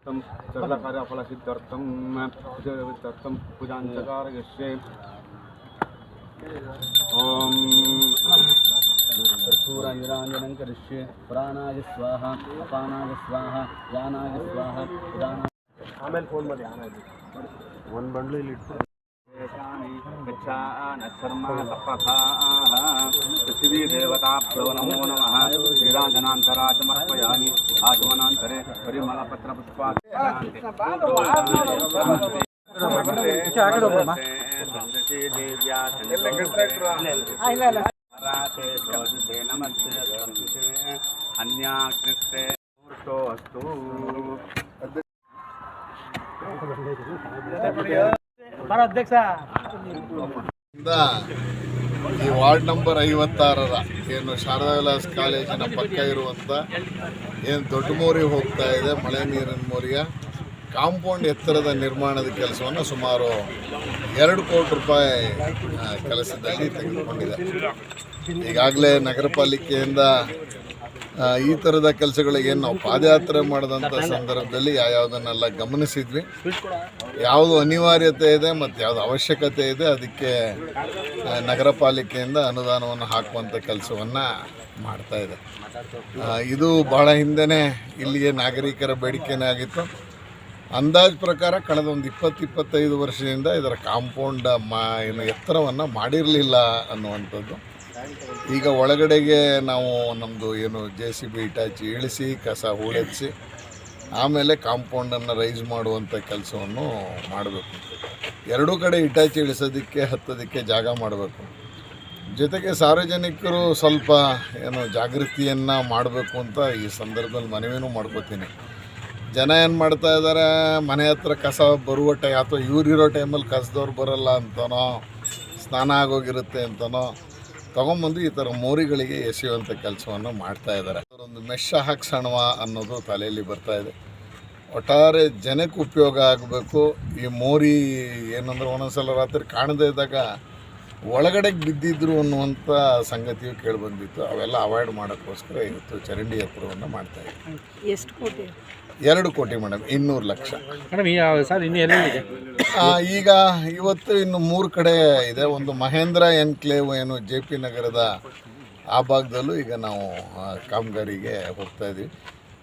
तं सकलकार्यफलसिद्ध्यर्थं विजयवित्यर्थं पूजां च कारयिष्ये ॐ कर्पूरनिराञ्जनं करिष्ये प्राणाय स्वाहा अपानाय स्वाहा यानाय स्वाहा उदानाय ಆಮೇಲೆ ಫೋನ್ ಮಾಡಿ ಆಮೇಲೆ ಒಂದು ಬಂಡ್ಲು ಇಲ್ಲಿ ಇಟ್ಟು దేశాని గచ్చానశ్వర్మ సప్రథాః పృథివీ దేవతాభ్యో నమో నమః నీరాజనాంతరాజమర్పయామి ఆగమనాంతరే పరిమళపత్ర పుష్పాలు అన్యాగ్నిస్తే ಇಂದ ಈ ವಾರ್ಡ್ ನಂಬರ್ ಐವತ್ತಾರರ ಏನು ಶಾರದಾ ವಿಲಾಸ್ ಕಾಲೇಜಿನ ಪಕ್ಕ ಇರುವಂಥ ಏನು ದೊಡ್ಡ ಮೋರಿ ಹೋಗ್ತಾ ಇದೆ, ಮಳೆ ನೀರಿನ ಮೋರಿಯ ಕಾಂಪೌಂಡ್ ಎತ್ತರದ ನಿರ್ಮಾಣದ ಕೆಲಸವನ್ನು ಸುಮಾರು ಎರಡು ಕೋಟಿ ರೂಪಾಯಿ ಕೆಲಸದಲ್ಲಿ ತೆಗೆದುಕೊಂಡಿದೆ. ಈಗಾಗಲೇ ನಗರ ಪಾಲಿಕೆಯಿಂದ ಈ ಥರದ ಕೆಲಸಗಳಿಗೆ ನಾವು ಪಾದಯಾತ್ರೆ ಮಾಡಿದಂಥ ಸಂದರ್ಭದಲ್ಲಿ ಯಾವ್ಯಾವುದನ್ನೆಲ್ಲ ಗಮನಿಸಿದ್ವಿ. ಯಾವುದು ಅನಿವಾರ್ಯತೆ ಇದೆ ಮತ್ತು ಯಾವುದು ಅವಶ್ಯಕತೆ ಇದೆ ಅದಕ್ಕೆ ನಗರ ಪಾಲಿಕೆಯಿಂದ ಅನುದಾನವನ್ನು ಹಾಕುವಂಥ ಕೆಲಸವನ್ನು ಮಾಡ್ತಾ ಇದೆ. ಇದು ಬಹಳ ಹಿಂದೆನೇ ಇಲ್ಲಿಗೆ ನಾಗರಿಕರ ಬೇಡಿಕೆನೇ ಆಗಿತ್ತು. ಅಂದಾಜು ಪ್ರಕಾರ ಕಳೆದ ಒಂದು ಇಪ್ಪತ್ತು ಇಪ್ಪತ್ತೈದು ವರ್ಷದಿಂದ ಇದರ ಕಾಂಪೌಂಡ್ ಮಾ ಏನು ಎತ್ತರವನ್ನು ಮಾಡಿರಲಿಲ್ಲ ಅನ್ನುವಂಥದ್ದು. ಈಗ ಒಳಗಡೆಗೆ ನಾವು ನಮ್ಮದು ಏನು ಜೆ ಸಿ ಬಿ ಇಟಾಚಿ ಇಳಿಸಿ, ಕಸ ಹೂಳೆಚ್ಚಿ ಆಮೇಲೆ ಕಾಂಪೌಂಡನ್ನು ರೈಸ್ ಮಾಡುವಂಥ ಕೆಲಸವನ್ನು ಮಾಡಬೇಕು. ಎರಡೂ ಕಡೆ ಇಟಾಚಿ ಇಳಿಸೋದಕ್ಕೆ, ಹತ್ತೋದಕ್ಕೆ ಜಾಗ ಮಾಡಬೇಕು. ಜೊತೆಗೆ ಸಾರ್ವಜನಿಕರು ಸ್ವಲ್ಪ ಏನು ಜಾಗೃತಿಯನ್ನು ಮಾಡಬೇಕು ಅಂತ ಈ ಸಂದರ್ಭದಲ್ಲಿ ಮನವಿನೂ ಮಾಡ್ಕೋತೀನಿ. ಜನ ಏನು ಮಾಡ್ತಾ ಇದ್ದಾರೆ ಮನೆ ಹತ್ರ ಕಸ ಬರುವ ಟೈ ಅಥವಾ ಇವ್ರಿರೋ ಟೈಮಲ್ಲಿ ಕಸದವ್ರು ಬರಲ್ಲ ಅಂತನೋ, ಸ್ನಾನ ಆಗೋಗಿರುತ್ತೆ ಅಂತನೋ ತೊಗೊಂಬಂದು ಈ ಥರ ಮೋರಿಗಳಿಗೆ ಎಸೆಯುವಂಥ ಕೆಲಸವನ್ನು ಮಾಡ್ತಾ ಇದ್ದಾರೆ. ಒಂದು ಮೆಷ ಹಾಕ್ಸಣವ ಅನ್ನೋದು ತಲೆಯಲ್ಲಿ ಬರ್ತಾ ಇದೆ. ಒಟ್ಟಾರೆ ಜನಕ್ಕೆ ಉಪಯೋಗ ಆಗಬೇಕು. ಈ ಮೋರಿ ಏನಂದ್ರೆ ಒಂದೊಂದ್ಸಲ ರಾತ್ರಿ ಕಾಣದೇ ಇದ್ದಾಗ ಒಳಗಡೆಗೆ ಬಿದ್ದಿದ್ರು ಅನ್ನುವಂಥ ಸಂಗತಿಯು ಕೇಳಿಬಂದಿತ್ತು. ಅವೆಲ್ಲ ಅವಾಯ್ಡ್ ಮಾಡೋಕ್ಕೋಸ್ಕರ ಇವತ್ತು ಚರಂಡಿ ಎತ್ತರವನ್ನು ಮಾಡ್ತಾ ಇದ್ದೀವಿ ಎಷ್ಟು ಕೋಟಿ? ಎರಡು ಕೋಟಿ ಮೇಡಮ್ ಇನ್ನೂರು ಲಕ್ಷ. ಮೇಡಮ್ ಈ ಸರ್ ಇನ್ನೂ ಎಲ್ಲೆಲ್ಲಿದೆ ಆ, ಈಗ ಇವತ್ತು ಇನ್ನು ಮೂರು ಕಡೆ ಇದೆ. ಒಂದು ಮಹೇಂದ್ರ ಎನ್ಕ್ಲೇವ್ ಏನು ಜೆ ಪಿ ನಗರದ ಆ ಭಾಗದಲ್ಲೂ ಈಗ ನಾವು ಕಾಮಗಾರಿಗೆ ಹೋಗ್ತಾ ಇದ್ದೀವಿ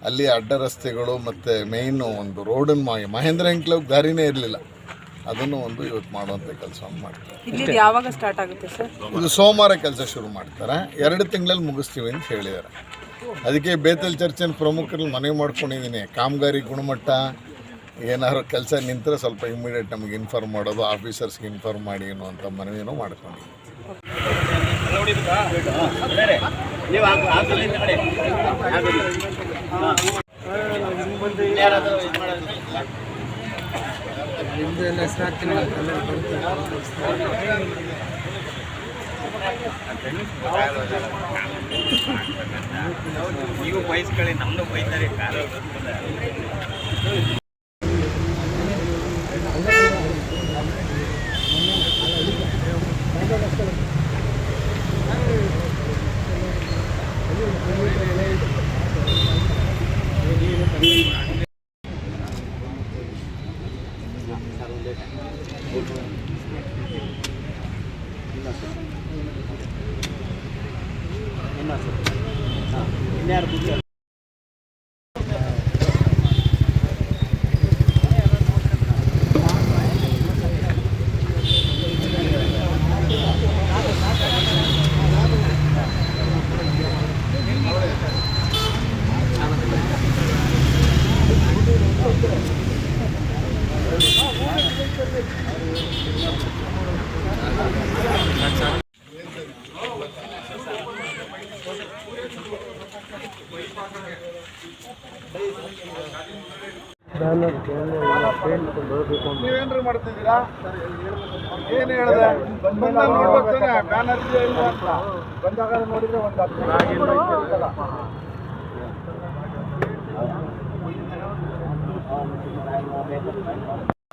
ಅಲ್ಲಿ ಅಡ್ಡ ರಸ್ತೆಗಳು ಮತ್ತು ಮೇಯ್ನು ಒಂದು ರೋಡನ್ನು ಮಾಡಿ ಮಹೇಂದ್ರ ಎನ್ಕ್ಲೇವ್ ದಾರಿನೇ ಇರಲಿಲ್ಲ. ಅದನ್ನು ಒಂದು ಇವತ್ತು ಮಾಡುವಂಥ ಕೆಲಸವನ್ನು ಮಾಡ್ತಾರೆ. ಯಾವಾಗ ಸ್ಟಾರ್ಟ್ ಆಗುತ್ತೆ ಸರ್? ಇದು ಸೋಮವಾರ ಕೆಲಸ ಶುರು ಮಾಡ್ತಾರೆ. ಎರಡು ತಿಂಗಳಲ್ಲಿ ಮುಗಿಸ್ತೀವಿ ಅಂತ ಹೇಳಿದ್ದಾರೆ ಅದಕ್ಕೆ ಬೇತಲ್ ಚರ್ಚೆನ ಪ್ರಮುಖರಲ್ಲಿ ಮನವಿ ಮಾಡ್ಕೊಂಡಿದ್ದೀನಿ. ಕಾಮಗಾರಿ ಗುಣಮಟ್ಟ ಏನಾದ್ರು ಕೆಲಸ ನಿಂತರೆ ಸ್ವಲ್ಪ ಇಮಿಡಿಯೇಟ್ ನಮಗೆ ಇನ್ಫಾರ್ಮ್ ಮಾಡೋದು ಆಫೀಸರ್ಸ್ಗೆ ಇನ್ಫಾರ್ಮ್ ಮಾಡಿ ಅಂತ ಮನವಿನೂ ಮಾಡ್ಕೊಂಡು ನೀವು ಬಯಸ್ಕೊಳ್ಳಿ ನಮ್ಮನ್ನು ಬೈತಾರೆ ನೀವೇನ್ರಿ ಮಾಡ್ತಿದ್ದೀರಾ ಏನು ಹೇಳಿದೆ ಬಂದಾಗ ನೋಡ್ಬೇಕು ತಾನೆ ಬ್ಯಾನರ್ ಇದೆಯಾ ಇಲ್ವಾ ಅಂತ ಬಂದಾಗ ನೋಡಿದ್ರೆ ಒಂದು ಹತ್ತು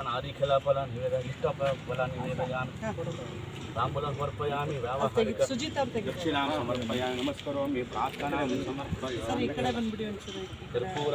ನಾರಿಖಲ ಫಲ ನಿವೇದ ಇಷ್ಟ ಫಲ ನಿವೇದಯಾಮಿ ತಾಂಬೂಲ ಸಮರ್ಪಯಾಮಿ ವ್ಯಾವಹಾರಿಕ ಸುಜಿತ್ ಅವ್ರು ತೆಗಿ ದಕ್ಷಿಣಾಂ ಸಮರ್ಪಯಾಮಿ ನಮಸ್ಕರೋಮಿ ಪ್ರಾರ್ಥನಾಂ ಸರ್ ಸಮರ್ಪಯಾಮಿ ಈ ಕಡೆ ಬಂದ್ಬಿಡಿ ಒಂಚೂರು. ಕರ್ಪೂರ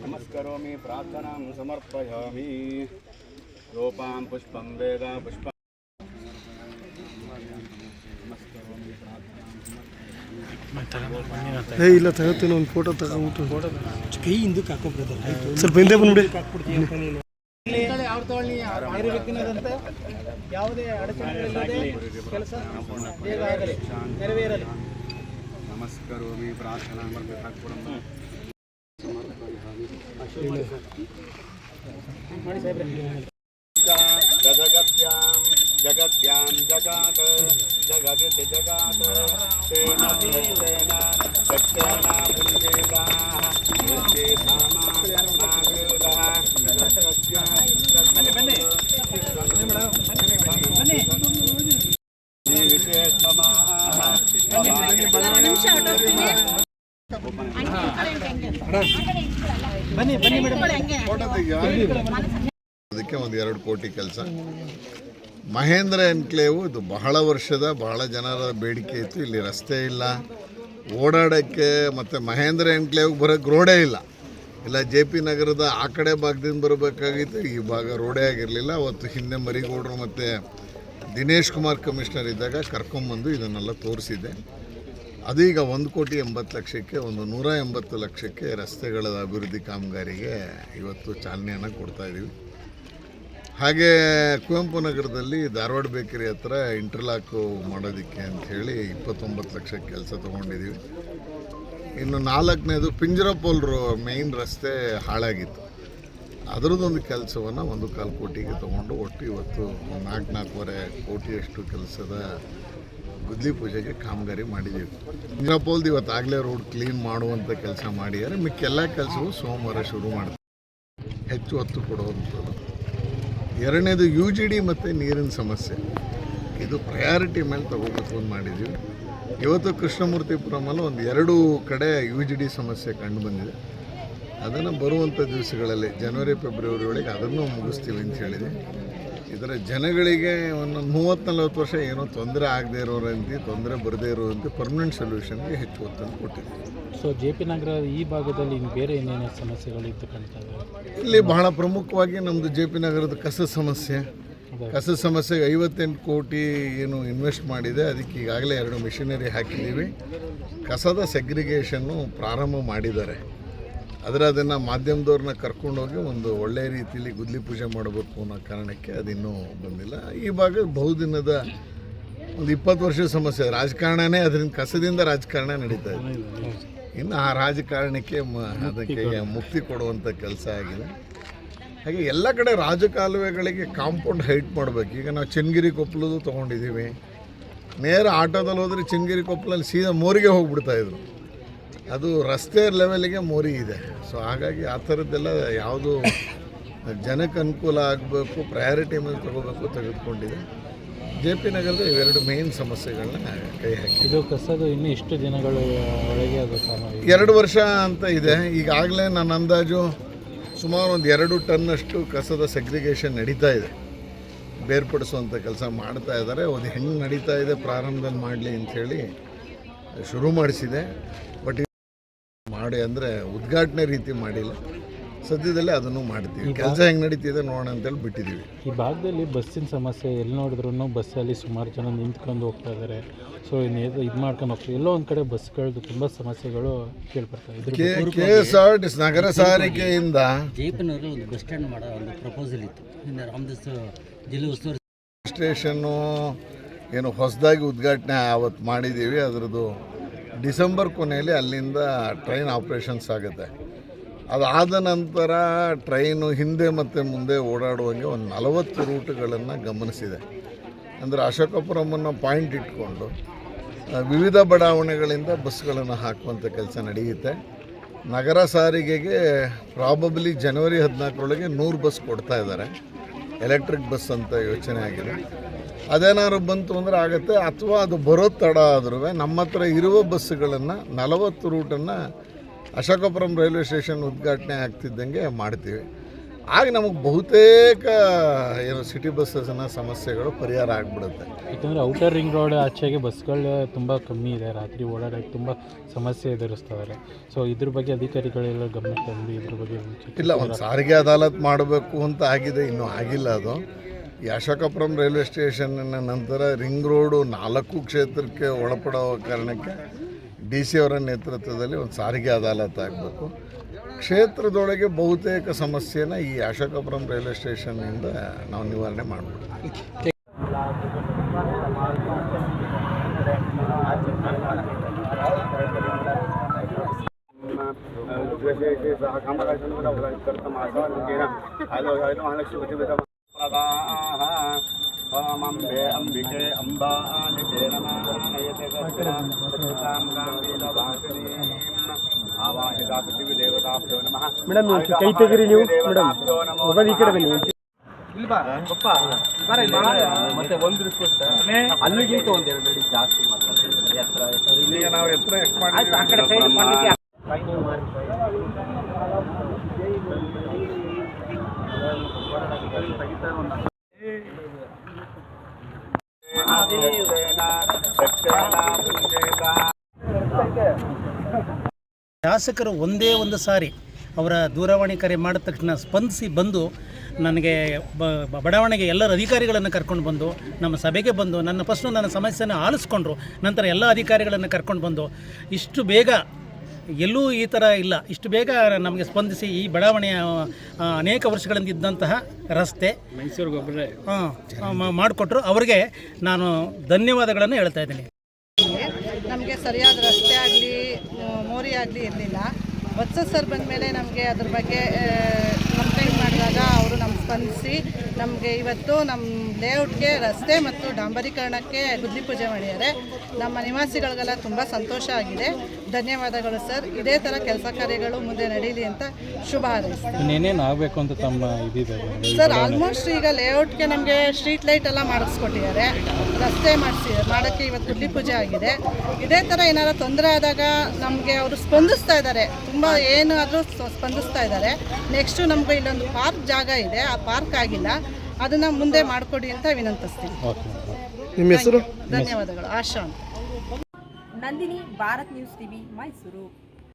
ನಮಸ್ಕರೋಮಿ ಪ್ರಾರ್ಥನಾ ಸಮರ್ಪಯಾಮಿ ರೂಪಾಂ ಪುಷ್ಪಂ ವೇದ ಪುಷ್ಪ ಏ ಇಲ್ಲ ತಗೋತೀನಿ ಒಂದು ಫೋಟೋ ತಗೊಂಬಿಟ್ಟು ಫೋಟೋ ಕೈ ಹಿಂದಕ್ಕೆ ಹಾಕೊಂಡ್ಬಿಡ್ತಾರೆ ಸ್ವಲ್ಪ ಹಿಂದೆ ಬಂದ್ಬಿಡಿ. ಯಾವುದೇ ನೆರವೇರಲಿ. ಪ್ರಾರ್ಥನಾ जगत्यां जगत्यां जगात् ಎರಡು ಕೋಟಿ ಕೆಲಸ. ಮಹೇಂದ್ರ ಎನ್ಕ್ಲೇವು ಇದು ಬಹಳ ವರ್ಷದ, ಬಹಳ ಜನರ ಬೇಡಿಕೆ ಇತ್ತು. ಇಲ್ಲಿ ರಸ್ತೆ ಇಲ್ಲ. ಓಡಾಡೋಕ್ಕೆ ಮತ್ತು ಮಹೇಂದ್ರ ಎನ್ಕ್ಲೇವ್ ಬರೋಕ್ಕೆ ರೋಡೇ ಇಲ್ಲ. ಇಲ್ಲ, ಜೆ ಪಿ ನಗರದ ಆ ಕಡೆ ಭಾಗದಿಂದ ಬರಬೇಕಾಗಿತ್ತು. ಈ ಭಾಗ ರೋಡೇ ಆಗಿರಲಿಲ್ಲ. ಅವತ್ತು ಹಿಂದೆ ಮರಿಗೌಡರು ಮತ್ತು ದಿನೇಶ್ ಕುಮಾರ್ ಕಮಿಷನರ್ ಇದ್ದಾಗ ಕರ್ಕೊಂಬಂದು ಇದನ್ನೆಲ್ಲ ತೋರಿಸಿದೆ ಅದೀಗ ಒಂದು ಕೋಟಿ ಎಂಬತ್ತು ಲಕ್ಷಕ್ಕೆ, ಒಂದು ನೂರ ಎಂಬತ್ತು ಲಕ್ಷಕ್ಕೆ ರಸ್ತೆಗಳ ಅಭಿವೃದ್ಧಿ ಕಾಮಗಾರಿಗೆ ಇವತ್ತು ಚಾಲನೆಯನ್ನು ಕೊಡ್ತಾ ಇದ್ದೀವಿ ಹಾಗೆ ಕುವೆಂಪು ನಗರದಲ್ಲಿ ಧಾರವಾಡ ಬೇಕರಿ ಹತ್ರ ಇಂಟರ್ಲಾಕು ಮಾಡೋದಕ್ಕೆ ಅಂತ ಹೇಳಿ ಇಪ್ಪತ್ತೊಂಬತ್ತು ಲಕ್ಷ ಕೆಲಸ ತೊಗೊಂಡಿದ್ದೀವಿ ಇನ್ನು ನಾಲ್ಕನೇದು ಪಿಂಜರಪೋಲ್ ರೋ ಮೇಯ್ನ್ ರಸ್ತೆ ಹಾಳಾಗಿತ್ತು. ಅದರದ್ದೊಂದು ಕೆಲಸವನ್ನು ಒಂದು ಕಾಲು ಕೋಟಿಗೆ ತೊಗೊಂಡು ಒಟ್ಟು ಇವತ್ತು ನಾಲ್ಕು ನಾಲ್ಕೂವರೆ ಕೋಟಿಯಷ್ಟು ಕೆಲಸದ ಗುದ್ಲಿ ಪೂಜೆಗೆ ಕಾಮಗಾರಿ ಮಾಡಿದ್ದೀವಿ ಪಿಂಜರಪೋಲ್ದು ಇವತ್ತಾಗಲೇ ರೋಡ್ ಕ್ಲೀನ್ ಮಾಡುವಂಥ ಕೆಲಸ ಮಾಡಿದ್ದಾರೆ. ಮಿಕ್ಕೆಲ್ಲ ಕೆಲಸವೂ ಸೋಮವಾರ ಶುರು ಮಾಡ್ತೀವಿ ಹೆಚ್ಚು ಒತ್ತು ಕೊಡುವಂಥದ್ದು. ಎರಡನೇದು ಯು ಜಿ ಡಿ ಮತ್ತು ನೀರಿನ ಸಮಸ್ಯೆ. ಇದು ಪ್ರಯಾರಿಟಿ ಮೇಲೆ ತಗೋಬೇಕು ಅಂತ ಮಾಡಿದ್ದೀವಿ ಇವತ್ತು ಕೃಷ್ಣಮೂರ್ತಿಪುರಮಲ್ಲಿ ಒಂದು ಎರಡು ಕಡೆ ಯು ಜಿ ಡಿ ಸಮಸ್ಯೆ ಕಂಡು ಬಂದಿದೆ. ಅದನ್ನು ಬರುವಂಥ ದಿವಸಗಳಲ್ಲಿ, ಜನವರಿ, ಫೆಬ್ರವರಿ ಒಳಗೆ ಅದನ್ನು ಮುಗಿಸ್ತೀವಿ ಅಂತ ಹೇಳಿದೆ. ಇದರ ಜನಗಳಿಗೆ ಒಂದು ಮೂವತ್ತು ನಲ್ವತ್ತು ವರ್ಷ ಏನೋ ತೊಂದರೆ ಆಗದೇ ಇರೋರಂತೆ ತೊಂದರೆ ಬರದೇ ಇರೋರಂತೆ ಪರ್ಮನೆಂಟ್ ಸೊಲ್ಯೂಷನ್ಗೆ ಹೆಚ್ಚು ಒತ್ತನ್ನು ಕೊಟ್ಟಿದೆ ಸೊ ಜೆ ಪಿ ನಗರ ಈ ಭಾಗದಲ್ಲಿ ಇನ್ನು ಬೇರೆ ಏನೇನು ಸಮಸ್ಯೆಗಳು ಇದ್ದಾವೆ ಇಲ್ಲಿ ಬಹಳ ಪ್ರಮುಖವಾಗಿ ನಮ್ಮದು ಜೆ ಪಿ ನಗರದ ಕಸ ಸಮಸ್ಯೆ. ಕಸ ಸಮಸ್ಯೆಗೆ ಐವತ್ತೆಂಟು ಕೋಟಿ ಏನು ಇನ್ವೆಸ್ಟ್ ಮಾಡಿದೆ ಅದಕ್ಕೆ ಈಗಾಗಲೇ ಎರಡು ಮಿಷಿನರಿ ಹಾಕಿದ್ದೀವಿ. ಕಸದ ಸೆಗ್ರಿಗೇಷನ್ನು ಪ್ರಾರಂಭ ಮಾಡಿದ್ದಾರೆ. ಆದರೆ ಅದನ್ನು ಮಾಧ್ಯಮದವ್ರನ್ನ ಕರ್ಕೊಂಡೋಗಿ ಒಂದು ಒಳ್ಳೆಯ ರೀತಿಯಲ್ಲಿ ಗುದ್ಲಿ ಪೂಜೆ ಮಾಡಬೇಕು ಅನ್ನೋ ಕಾರಣಕ್ಕೆ ಅದಿನ್ನೂ ಬಂದಿಲ್ಲ. ಈ ಭಾಗ ಬಹುದಿನದ ಒಂದು ಇಪ್ಪತ್ತು ವರ್ಷದ ಸಮಸ್ಯೆ. ರಾಜಕಾರಣನೇ ಅದರಿಂದ ಕಸದಿಂದ ರಾಜಕಾರಣ ನಡೀತಾ ಇದೆ. ಇನ್ನು ಆ ರಾಜಕಾರಣಕ್ಕೆ ಅದಕ್ಕೆ ಮುಕ್ತಿ ಕೊಡುವಂಥ ಕೆಲಸ ಆಗಿದೆ. ಹಾಗೆ ಎಲ್ಲ ಕಡೆ ರಾಜಕಾಲುವೆಗಳಿಗೆ ಕಾಂಪೌಂಡ್ ಹೈಟ್ ಮಾಡಬೇಕು. ಈಗ ನಾವು ಚನ್ನಗಿರಿ ಕೊಪ್ಪಳದು ತೊಗೊಂಡಿದ್ದೀವಿ. ನೇರ ಆಟೋದಲ್ಲಿ ಹೋದರೆ ಚನ್ನಗಿರಿ ಕೊಪ್ಪಲಲ್ಲಿ ಸೀದಾ ಮೋರಿಗೆ ಹೋಗ್ಬಿಡ್ತಾ ಇದ್ರು. ಅದು ರಸ್ತೆ ಲೆವೆಲ್ಗೆ ಮೋರಿ ಇದೆ. ಸೊ ಹಾಗಾಗಿ ಆ ಥರದ್ದೆಲ್ಲ ಯಾವುದು ಜನಕ್ಕೆ ಅನುಕೂಲ ಆಗಬೇಕು ಪ್ರಯಾರಿಟಿ ಮೇಲೆ ತಗೋಬೇಕು ತೆಗೆದುಕೊಂಡಿದೆ. ಜೆ ಪಿ ನಗರದ ಇವೆರಡು ಮೇನ್ ಸಮಸ್ಯೆಗಳನ್ನ ಕೈ ಹಾಕಿ. ಇದು ಕಸದು ಇನ್ನೂ ಇಷ್ಟು ದಿನಗಳು ಒಳಗೆ ಅದು ಎರಡು ವರ್ಷ ಅಂತ ಇದೆ. ಈಗಾಗಲೇ ನನ್ನ ಅಂದಾಜು ಸುಮಾರು ಒಂದು ಎರಡು ಟನ್ನಷ್ಟು ಕಸದ ಸೆಗ್ರಿಗೇಷನ್ ನಡೀತಾ ಇದೆ. ಬೇರ್ಪಡಿಸುವಂಥ ಕೆಲಸ ಮಾಡ್ತಾ ಇದ್ದಾರೆ. ಅದು ಹೆಂಗೆ ನಡೀತಾ ಇದೆ ಪ್ರಾರಂಭದಲ್ಲಿ ಮಾಡಲಿ ಅಂಥೇಳಿ ಶುರು ಮಾಡಿಸಿದೆ. ಬಟ್ ಮಾಡಿ ಅಂದರೆ ಉದ್ಘಾಟನೆ ರೀತಿ ಮಾಡಿಲ್ಲ. ಸದ್ಯದಲ್ಲೇ ಅದನ್ನು ಮಾಡ್ತೀವಿ ಕೆಲಸ ಹೆಂಗೆ ನಡೀತಿದೆ ನೋಡೋಣ ಅಂತೇಳಿ ಬಿಟ್ಟಿದ್ದೀವಿ. ಈ ಭಾಗದಲ್ಲಿ ಬಸ್ಸಿನ ಸಮಸ್ಯೆ ಎಲ್ಲಿ ನೋಡಿದ್ರು ಬಸ್ಸಲ್ಲಿ ಸುಮಾರು ಜನ ನಿಂತ್ಕೊಂಡು ಹೋಗ್ತಾ ಇದ್ದಾರೆ ಸೊ ಇದು ಮಾಡ್ಕೊಂಡು ಹೋಗ್ತೀವಿ. ಎಲ್ಲೋ ಒಂದು ಕಡೆ ಬಸ್ಗಳದ್ದು ತುಂಬ ಸಮಸ್ಯೆಗಳು ಕೇಳ್ಬರ್ತವೆ ಕೆ ಎಸ್ ಆರ್ ಟಿ ನಗರ ಸಾರಿಗೆಯಿಂದ ಒಂದು ಬಸ್ ಸ್ಟ್ಯಾಂಡ್ ಮಾಡೋ ಒಂದು ಪ್ರಪೋಸಲ್ ಇತ್ತು. ಇನ್ನು ರಾಮದಾಸ್ ಜಿಲ್ಲೆ ಉಸ್ತುವಾರಿ ಸ್ಟೇಷನ್ನು ಏನು ಹೊಸದಾಗಿ ಉದ್ಘಾಟನೆ ಆವತ್ತು ಮಾಡಿದ್ದೀವಿ. ಅದರದ್ದು ಡಿಸೆಂಬರ್ ಕೊನೆಯಲ್ಲಿ ಅಲ್ಲಿಂದ ಟ್ರೈನ್ ಆಪ್ರೇಷನ್ಸ್ ಆಗುತ್ತೆ. ಅದಾದ ನಂತರ ಟ್ರೈನು ಹಿಂದೆ ಮತ್ತು ಮುಂದೆ ಓಡಾಡುವಂಗೆ ಒಂದು ನಲವತ್ತು ರೂಟ್ಗಳನ್ನು ಗಮನಿಸಿದೆ. ಅಂದರೆ ಅಶೋಕಪುರಮನ್ನು ಪಾಯಿಂಟ್ ಇಟ್ಕೊಂಡು ವಿವಿಧ ಬಡಾವಣೆಗಳಿಂದ ಬಸ್ಗಳನ್ನು ಹಾಕುವಂಥ ಕೆಲಸ ನಡೆಯುತ್ತೆ. ನಗರ ಸಾರಿಗೆಗೆ ಪ್ರಾಬಬ್ಲಿ ಜನವರಿ ಹದಿನಾಲ್ಕರೊಳಗೆ ನೂರು ಬಸ್ ಕೊಡ್ತಾ ಇದ್ದಾರೆ. ಎಲೆಕ್ಟ್ರಿಕ್ ಬಸ್ ಅಂತ ಯೋಚನೆ ಆಗಿದೆ. ಅದೇನಾದ್ರು ಬಂತು ಅಂದರೆ ಆಗುತ್ತೆ ಅಥವಾ ಅದು ಬರೋ ತಡ ಆದ್ರೂ ನಮ್ಮ ಹತ್ರ ಇರುವ ಬಸ್ಸುಗಳನ್ನು ನಲವತ್ತು ರೂಟನ್ನು ಅಶೋಕಪುರಂ ರೈಲ್ವೆ ಸ್ಟೇಷನ್ ಉದ್ಘಾಟನೆ ಆಗ್ತಿದ್ದಂಗೆ ಮಾಡ್ತೀವಿ. ಆಗ ನಮಗೆ ಬಹುತೇಕ ಏನು ಸಿಟಿ ಬಸ್ಸಸ್ನ ಸಮಸ್ಯೆಗಳು ಪರಿಹಾರ ಆಗಿಬಿಡುತ್ತೆ. ಯಾಕಂದರೆ ಔಟರ್ ರಿಂಗ್ ರೋಡ್ ಆಚೆಗೆ ಬಸ್ಗಳು ತುಂಬ ಕಮ್ಮಿ ಇದೆ ರಾತ್ರಿ ಓಡಾಡೋಕ್ಕೆ ತುಂಬ ಸಮಸ್ಯೆ ಎದುರಿಸ್ತಾರೆ ಸೊ ಇದ್ರ ಬಗ್ಗೆ ಅಧಿಕಾರಿಗಳೆಲ್ಲ ಗಮನ ತಂದು ಇದ್ರ ಬಗ್ಗೆ ಇಲ್ಲ ಒಂದು ಸಾರಿಗೆ ಅದಾಲತ್ ಮಾಡಬೇಕು ಅಂತ ಆಗಿದೆ ಇನ್ನೂ ಆಗಿಲ್ಲ ಅದು. ಈ ರೈಲ್ವೆ ಸ್ಟೇಷನ್ನ ನಂತರ ರಿಂಗ್ ರೋಡು ನಾಲ್ಕು ಕ್ಷೇತ್ರಕ್ಕೆ ಒಳಪಡೋ ಕಾರಣಕ್ಕೆ ಡಿ ಸಿ ಅವರ ನೇತೃತ್ವದಲ್ಲಿ ಒಂದು ಸಾರಿಗೆ ಅದಾಲತ್ ಆಗಬೇಕು. ಕ್ಷೇತ್ರದೊಳಗೆ ಬಹುತೇಕ ಸಮಸ್ಯೆನ ಈ ಅಶೋಕಪುರಂ ರೈಲ್ವೆ ಸ್ಟೇಷನ್ನಿಂದ ನಾವು ನಿವಾರಣೆ ಮಾಡಬೇಕು ಮೇಡಮ್ ನೀವು ಕೈ ತೆಗಿರಿ ನೀವು ಮೇಡಮ್ ಮೊಬೈಲ್ ಈ ಕಡೆ ಬನ್ನಿ ಮತ್ತೆ ಒಂದು ರಿಕ್ವೆಸ್ಟ್ ಅಲ್ಲಿಗಿಂತ ಒಂದೆರಡು ಅಡಿ ಜಾಸ್ತಿ ಮಾತಾಡ್ತೀವಿ ತೆಗಿತಾ ಶಾಸಕರು ಒಂದೇ ಒಂದು ಸಾರಿ ಅವರ ದೂರವಾಣಿ ಕರೆ ಮಾಡಿದ ತಕ್ಷಣ ಸ್ಪಂದಿಸಿ ಬಂದು ನನಗೆ ಬ- ಬಡಾವಣೆಗೆ ಎಲ್ಲರ ಅಧಿಕಾರಿಗಳನ್ನು ಕರ್ಕೊಂಡು ಬಂದು ನಮ್ಮ ಸಭೆಗೆ ಬಂದು ನನ್ನ ಫಸ್ಟು ನನ್ನ ಸಮಸ್ಯೆನ ಆಲಿಸ್ಕೊಂಡ್ರು ನಂತರ ಎಲ್ಲ ಅಧಿಕಾರಿಗಳನ್ನು ಕರ್ಕೊಂಡು ಬಂದು ಇಷ್ಟು ಬೇಗ ಎಲ್ಲೂ ಈ ಥರ ಇಲ್ಲ ಇಷ್ಟು ಬೇಗ ನಮಗೆ ಸ್ಪಂದಿಸಿ ಈ ಬಡಾವಣೆಯ ಅನೇಕ ವರ್ಷಗಳಿಂದ ಇದ್ದಂತಹ ರಸ್ತೆ ಮೈಸೂರಿಗೆ ಹಾಂ ಮಾಡಿಕೊಟ್ರು. ಅವರಿಗೆ ನಾನು ಧನ್ಯವಾದಗಳನ್ನು ಹೇಳ್ತಾ ಇದ್ದೀನಿ. ಸರಿಯಾದ ರಸ್ತೆ ಆಗಲಿ ಮೋರಿ ಆಗಲಿ ಇರಲಿಲ್ಲ. ವತ್ಸ ಸರ್ ಬಂದ ಮೇಲೆ ನಮಗೆ ಅದ್ರ ಬಗ್ಗೆ ಮಾಡಿದಾಗ ಅವರು ನಮ್ಮ ಸ್ಪಂದಿಸಿ ನಮಗೆ ಇವತ್ತು ನಮ್ಮ ಲೇಔಟ್ಗೆ ರಸ್ತೆ ಮತ್ತು ಡಾಂಬರೀಕರಣಕ್ಕೆ ಗುದ್ಲಿ ಪೂಜೆ ಮಾಡಿದ್ದಾರೆ. ನಮ್ಮ ನಿವಾಸಿಗಳಿಗೆಲ್ಲ ತುಂಬ ಸಂತೋಷ ಆಗಿದೆ. ಧನ್ಯವಾದಗಳು ಸರ್. ಇದೇ ಥರ ಕೆಲಸ ಕಾರ್ಯಗಳು ಮುಂದೆ ನಡೀಲಿ ಅಂತ ಶುಭ ಹಾರೈಸ್ತೀನಿ. ಆಗಬೇಕು ಅಂತ ತಮ್ಮ ಸರ್ ಆಲ್ಮೋಸ್ಟ್ ಈಗ ಲೇಔಟ್ಗೆ ನಮಗೆ ಸ್ಟ್ರೀಟ್ ಲೈಟ್ ಎಲ್ಲ ಮಾಡಿಸ್ಕೊಟ್ಟಿದ್ದಾರೆ. ರಸ್ತೆ ಮಾಡಿಸಿ ಮಾಡೋಕ್ಕೆ ಇವತ್ತು ಗುಡ್ಲಿ ಪೂಜೆ ಆಗಿದೆ. ಇದೇ ಥರ ಏನಾದ್ರು ತೊಂದರೆ ಆದಾಗ ನಮಗೆ ಅವರು ಸ್ಪಂದಿಸ್ತಾ ಇದ್ದಾರೆ. ತುಂಬ ಏನಾದರೂ ಸ್ಪಂದಿಸ್ತಾ ಇದ್ದಾರೆ. ನೆಕ್ಸ್ಟು ನಮಗೆ ಇಲ್ಲೊಂದು ಪಾರ್ಕ್ ಜಾಗ ಇದೆ ಆ ಪಾರ್ಕ್ ಆಗಿಲ್ಲ. ಅದನ್ನ ಮುಂದೆ ಮಾಡಿಕೊಡಿ ಅಂತ ವಿನಂತಿಸ್ತೀನಿ. ನಿಮ್ಮ ಹೆಸರು? ಧನ್ಯವಾದಗಳು. Asha Nandini Bharat news TV Mysuru.